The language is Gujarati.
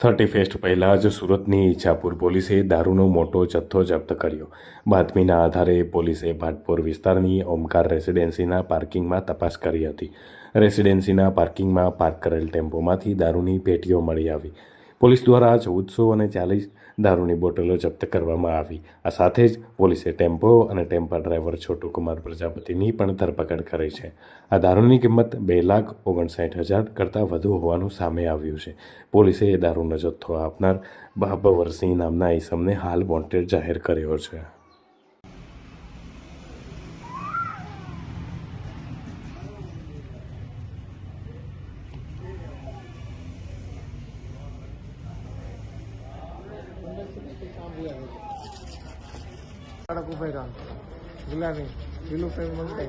થર્ટી ફેસ્ટ પહેલાં જ સુરતની ઈચ્છાપુર પોલીસે દારૂનો મોટો જથ્થો જપ્ત કર્યો. બાતમીના આધારે પોલીસે ભાટપોર વિસ્તારની ઓમકાર રેસિડેન્સીના પાર્કિંગમાં તપાસ કરી હતી. રેસિડેન્સીના પાર્કિંગમાં પાર્ક કરેલ ટેમ્પોમાંથી દારૂની પેટીઓ મળી આવી. પોલીસ દ્વારા ચૌદસો અને ચાલીસ દારૂની બોટલો જપ્ત કરવામાં આવી. આ સાથે જ પોલીસે ટેમ્પો અને ટેમ્પા ડ્રાઈવર છોટુકુમાર પ્રજાપતિની પણ ધરપકડ કરી છે. આ દારૂની કિંમત બે લાખ ઓગણસાઠ હજાર કરતાં વધુ હોવાનું સામે આવ્યું છે. પોલીસે એ દારૂનો જથ્થો આપનાર બાબરસિંહ નામના ઈસમને હાલ વોન્ટેડ જાહેર કર્યો છે. para o verão. Guilherme, pelo fez manter.